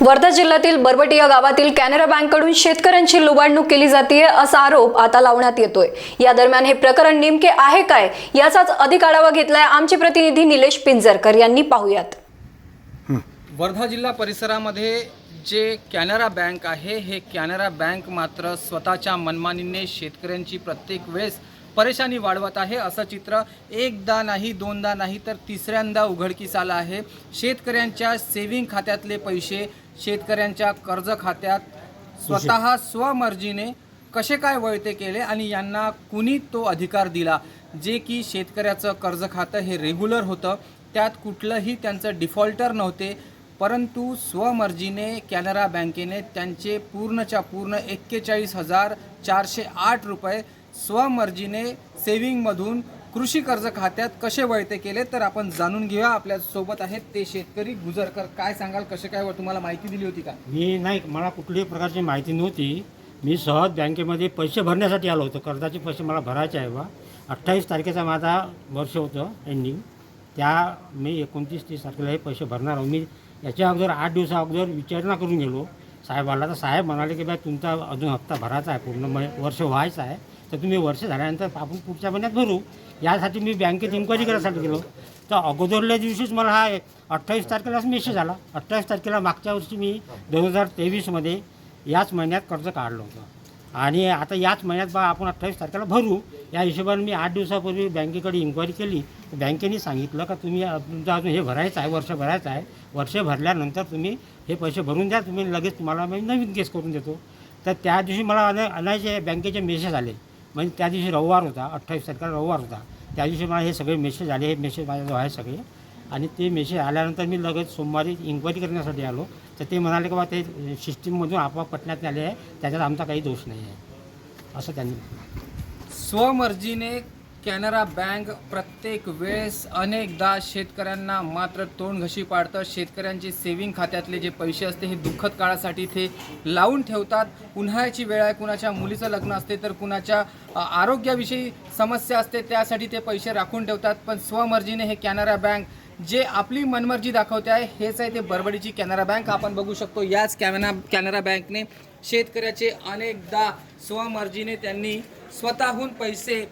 वर्धा जिल्ह्यातील बरबटिया गावातील कॅनरा बँककडून शेतकऱ्यांची लुबाडणूक केली जाते असा आरोप आता लावण्यात येतोय. या दरम्यान हे प्रकरण नेमके आहे काय याचाच अधिक आढावा घेतलाय आमचे प्रतिनिधी निलेश पिंजरकर यांनी पाहुयात. वर्धा जिल्हा परिसरामध्ये जे कॅनरा बँक आहे हे कॅनरा बँक मात्र स्वतःच्या मनमानीने शेतकऱ्यांची प्रत्येक वेळेस परेशानी वाढवत आहे. असं चित्र एकदा नाही दोनदा नाही तर तिसऱ्यांदा उघडकीस आलं आहे. शेतकऱ्यांच्या सेव्हिंग खात्यातले पैसे शेतकऱ्यांच्या कर्ज खात्यात स्वतः स्वमर्जीने कसे काय वळते केले आणि यांना कुणी तो अधिकार दिला? जे की शेतकऱ्याचं कर्ज खातं हे रेग्युलर होतं. त्यात कुठलंही त्यांचं डिफॉल्टर नव्हते. परंतु स्वमर्जीने कॅनरा बँकेने त्यांचे पूर्णच्या पूर्ण एक्केचाळीस हजार चारशे आठ रुपये स्वमर्जीने सेव्हिंगमधून कृषी कर्ज खात्यात कसे वळते केले तर आपण जाणून घेऊया. आपल्यासोबत आहेत ते शेतकरी गुजरकर. काय सांगाल कसे काय तुम्हाला माहिती दिली होती का? मी नाही मला कुठल्याही प्रकारची माहिती नव्हती. मी सहज बँकेमध्ये पैसे भरण्यासाठी आलो होतो. कर्जाचे पैसे मला भरायचे आहे बा. अठ्ठावीस तारखेचा माझा वर्ष होतं एंडिंग त्या मी एकोणतीस तीस तारखेला हे पैसे भरणार आहोत. मी याच्या अगोदर आठ दिवसा अगोदर विचारणा करून गेलो. साहेबाला तर साहेब म्हणाले की बा तुमचा अजून हप्ता भरायचा आहे. पूर्ण म वर्ष व्हायचं आहे. तर तुम्ही वर्ष झाल्यानंतर आपण पुढच्या महिन्यात भरू. यासाठी मी बँकेत इन्क्वायरी करायसाठी गेलो. तर अगोदरल्या दिवशीच मला हा अठ्ठावीस तारखेलाच मेसेज आला. अठ्ठावीस तारखेला मागच्या वर्षी मी दोन हजार तेवीसमध्ये याच महिन्यात कर्ज काढलं होतं. आणि आता याच महिन्यात बा आपण अठ्ठावीस तारखेला भरू. या हिशोबाने मी आठ दिवसापूर्वी बँकेकडे इन्क्वायरी केली. बँकेने सांगितलं का तुम्ही तुमचं अजून हे भरायचं आहे वर्ष भरायचं आहे. वर्ष भरल्यानंतर तुम्ही हे पैसे भरून द्या. तुम्ही लगेच तुम्हाला मी नवीन केस करून देतो. तर त्या दिवशी मला अना अनायचे बँकेचे मेसेज आले. म्हणजे त्या दिवशी रविवार होता अठ्ठावीस तारखेला रविवार होता. त्या दिवशी मला हे सगळे मेसेज आले हे मेसेज माझ्याजवळ आहे सगळे. आणि ते मेसेज आल्यानंतर मी लगेच सोमवारी इन्क्वायरी करण्यासाठी आलो. तर ते म्हणाले की बा ते सिस्टीममधून आपोआप पटण्यात आले आहे त्याच्यात आमचा काही दोष नाही आहे. असं त्यांनी स्वमर्जीने कॅनरा बँक प्रत्येक वेळेस अनेकदा शेतकऱ्यांना मात्र तोंड घशी पाडतं. शेतकऱ्यांचे सेव्हिंग खात्यातले जे पैसे असते हे दुःखद काळासाठी ते लावून ठेवतात. उन्हाळ्याची वेळ आहे कुणाच्या मुलीचं लग्न असते तर कुणाच्या आरोग्याविषयी समस्या असते त्यासाठी ते पैसे राखून ठेवतात. पण स्वमर्जीने हे कॅनरा बँक जे आपली मनमर्जी दाखवते आहे हेच आहे ते बरबडीची कॅनरा बँक. आपण बघू शकतो याच कॅनरा कॅनरा बँकने शेतकऱ्याचे अनेकदा स्वमर्जीने त्यांनी स्वतःहून पैसे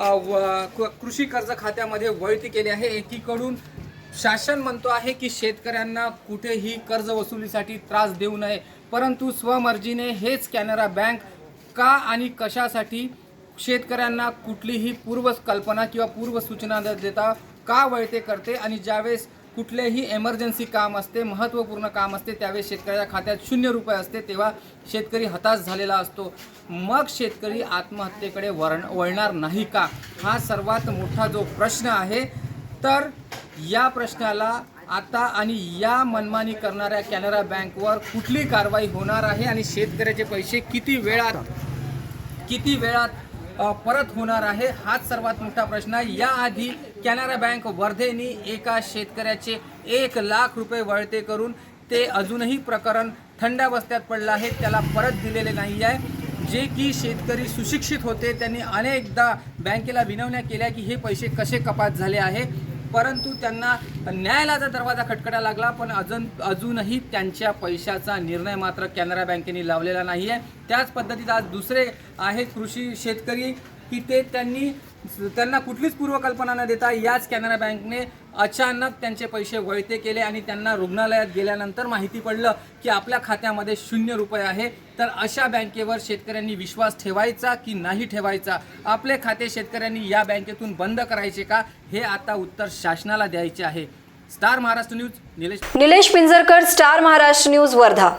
कृषी कर्ज खात्यामध्ये वळती केली आहे. एकीकडून शासन म्हणतो आहे की शेतकऱ्यांना कुठेही कर्ज वसुलीसाठी त्रास देऊ नये परंतु स्वमर्जीने हेच कॅनरा बँक का आणि कशासाठी शेतकऱ्यांना कुठलीही पूर्वकल्पना किंवा पूर्वसूचना न देता का वळते करते आणि ज्यावेळेस कुठलेही एमर्जन्सी काम असते महत्त्वपूर्ण काम असते त्यावेळेस शेतकऱ्याच्या खात्यात शून्य रुपये असते तेव्हा शेतकरी हताश झालेला असतो. मग शेतकरी आत्महत्येकडे वरण वळणार नाही का? हा सर्वात मोठा जो प्रश्न आहे तर या प्रश्नाला आता आणि या मनमानी करणाऱ्या कॅनरा बँकवर कुठली कारवाई होणार आहे आणि शेतकऱ्याचे पैसे किती वेळात किती वेळात परत होणार आहे हाच सर्वात मोठा प्रश्न. आहे याआधी कॅनरा बँक वर्धेनी एका शेतकऱ्याचे एक लाख रुपये वळते करून ते अजूनही प्रकरण थंड अवस्थेत पडलं आहे. त्याला परत दिलेले नाही आहे. जे की शेतकरी सुशिक्षित होते त्यांनी अनेकदा बँकेला विनवण्या केल्या की हे पैसे कसे कपात झाले आहे. परंतु त्यांना न्यायालयाचा दरवाजा खटखटा लागला पण अजून अजूनही त्यांच्या पैशाचा निर्णय मात्र कॅनरा बँकेने लावलेला नाही आहे त्याच पद्धतीत आज दुसरे आहेत कृषी शेतकरी की ते त्यांनी त्यांना कुठलीच पूर्वकल्पना न देता याच कॅनरा बँकने अचानक त्यांचे पैसे वळते केले आणि त्यांना रुग्णालयात गेल्यानंतर माहिती पडलं की आपल्या खात्यामध्ये शून्य रुपये आहे. तर अशा बँकेवर शेतकऱ्यांनी विश्वास ठेवायचा की नाही ठेवायचा? आपले खाते शेतकऱ्यांनी या बँकेतून बंद करायचे का? हे आता उत्तर शासनाला द्यायचे आहे. Star Maharashtra news Nilesh Nilesh Pinjarkar star Maharashtra news Wardha.